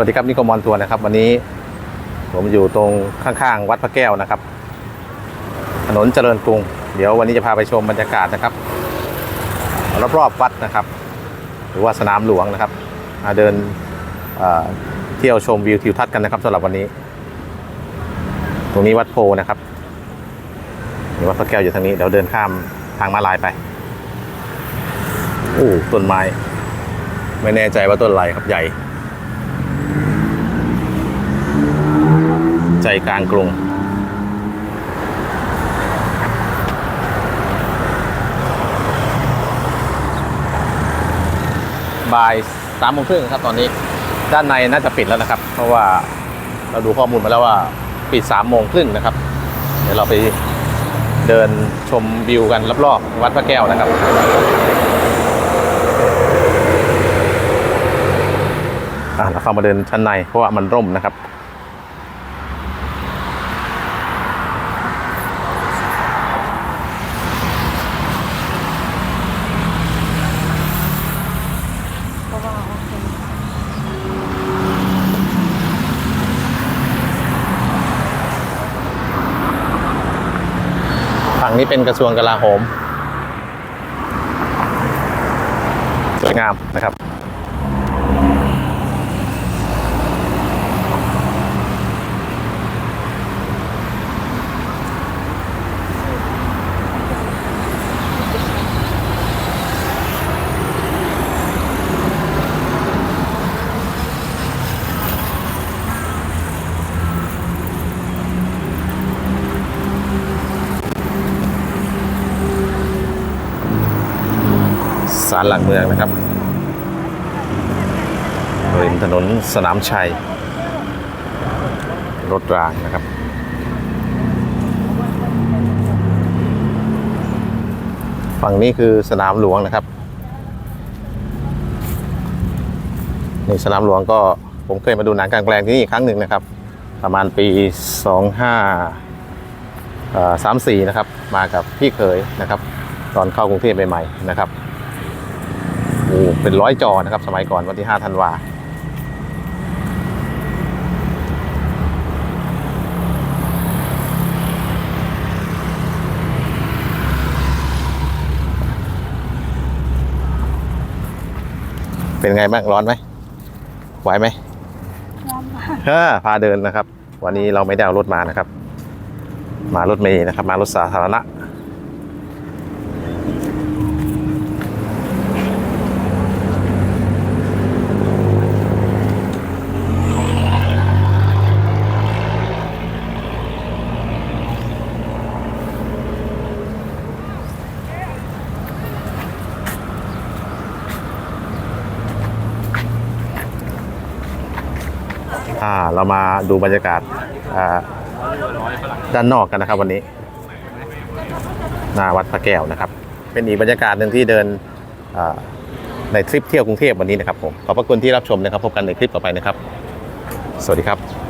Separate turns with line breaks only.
วัสดีครับนิโกมอนทัวร์นะครับ วันนี้ผมอยู่ตรงข้างๆ วัดพระแก้วนะครับ ถนนเจริญกรุง เดี๋ยววันนี้จะพาไปชมบรรยากาศนะครับรอบๆวัดนะครับ หรือว่าสนามหลวงนะครับมาเดินเที่ยวชมวิวทิวทัศน์กันนะครับสำหรับวันนี้ ตรงนี้วัดโพนะครับมีวัดพระแก้วอยู่ทางนี้เดี๋ยวเดินข้ามทางมาลายไปโอ้ต้นไม้ ไม่แน่ใจว่าต้นอะไรครับใหญ่ ใจกลางกรุง บ่ายสามโมงครึ่งครับตอนนี้ ด้านในน่าจะปิดแล้วนะครับ เพราะว่าเราดูข้อมูลมาแล้วว่าปิดสามโมงครึ่งนะครับ เดี๋ยวเราไปเดินชมวิวกันรอบๆวัดพระแก้วนะครับอะเราเข้ามาเดินชั้นในเพราะว่ามันร่มนะครับ
เพราะว่าโอเค
ฝั่งนี้เป็นกระทรวงกลาโหม สวยงามนะครับ ศาลหลักเมืองนะครับริมถนนสนามชัย รถรางนะครับ ฝั่งนี้คือสนามหลวงนะครับนี่สนามหลวงก็ผมเคยมาดูหนังกลางแปลงที่นี่อีกครั้งหนึ่งนะครับ ประมาณปี 25สามสี่นะครับ มากับพี่เคยนะครับ ตอนเข้ากรุงเทพใหม่ๆนะครับ โอ้เป็นร้อยจอนะครับ สมัยก่อนวันที่5ธันวาเป็นไงบ้างร้อนไหมไหวไหม
ร้อนมาก
เออพาเดินนะครับ วันนี้เราไม่ได้เอารถมานะครับ มารถเมย์นะครับ มารถสาธารณะ อ่าเรามาดูบรรยากาศอ่าด้านนอกกันนะครับวันนี้หน้าวัดพระแก้วนะครับ เป็นอีกบรรยากาศหนึ่งที่เดินในทริปเที่ยวกรุงเทพวันนี้นะครับผมขอบพระคุณที่รับชมนะครับ พบกันในคลิปต่อไปนะครับ สวัสดีครับ